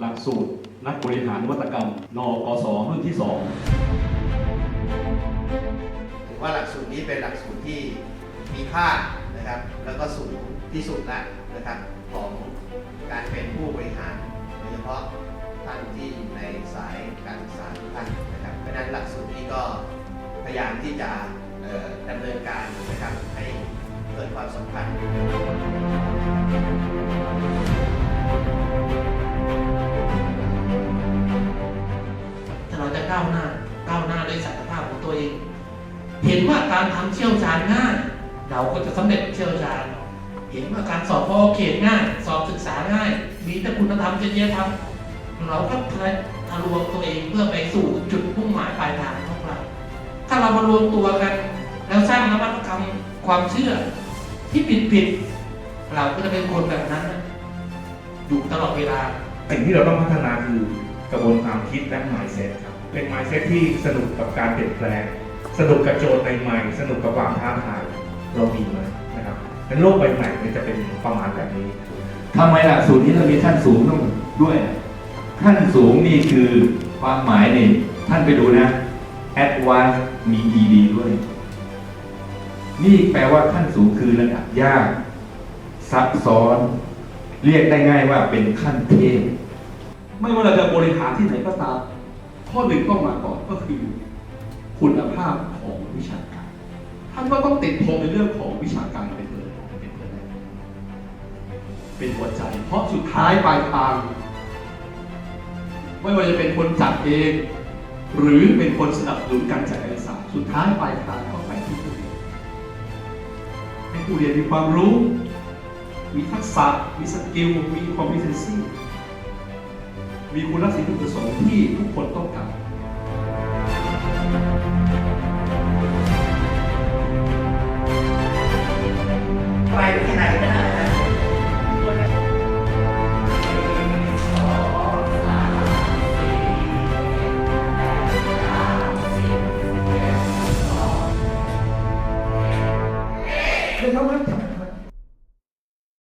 หลักสูตรนักบริหารนวัตกรรม นกศรุ่นที่ 2 ถือว่าหลักสูตรนี้เป็นหลักสูตรที่มีค่านะครับ แล้วก็สูงที่สุดแล้วนะครับของการเป็นผู้บริหารโดยเฉพาะท่านที่อยู่ในสายการศึกษาทุกท่านนะครับเพราะฉะนั้นหลักสูตรนี้ก็พยายามที่จะดำเนินการ ก้าวหน้าก้าวหน้าด้วยศักยภาพของตัวเอง เห็นว่าการทำเชี่ยวชาญง่ายเราก็จะสำเร็จเชี่ยวชาญ เห็นว่าการสอบพอเขตง่าย สอบศึกษาง่าย มีแต่คุณธรรมจริยธรรมเราก็ทะลวงตัวเองเพื่อไปสู่จุดมุ่งหมายปลายทางของเราถ้าเรามารวมตัวกัน แล้วสร้างนวัตกรรมความเชื่อที่ผิดผิดๆเราก็จะเป็นคนแบบนั้นอยู่ตลอดเวลาสิ่งที่เราต้องพัฒนาคือกระบวนความคิดและ mindset ครับ เป็น mindset ที่สนุกกับการเปลี่ยนแปลง สนุกกับโจทย์ใหม่ๆสนุกกับความท้าทายเรามีไหมนะครับเป็นโลกใบใหม่เนี่ยจะเป็นประมาณแบบนี้ทำไมหลักสูตรนี้เรามีขั้นสูงต้องด้วยอะขั้นสูงนี่คือความหมายนี่ท่านไปดูนะ advanced มี ed ด้วย นี่แปลว่าขั้นสูงคือระดับยาก ซับซ้อน เรียกได้ง่ายว่าเป็นขั้นเทพ ไม่ว่าเราจะบริหารที่ไหนก็ตาม ข้อหนึ่งต้องมาก่อนก็คือ คุณภาพของวิชาการ ท่านก็ต้องติดธงในเรื่องของวิชาการเป็นเลยเป็นเลยเป็นหัวใจ เพราะสุดท้ายปลายทาง ไม่ว่าจะเป็นคนจัดเอง หรือเป็นคนสนับสนุนการจัดการศึกษาสุดท้ายปลายทางก็ไปที่ผู้เรียนให้ผู้เรียนมีความรู้ มีทักษะ มีสกิล มี competency มี มีคุณลักษณะประสงค์ที่ทุกคนต้องการไปที่ไหนก็ได้คือเขาว่า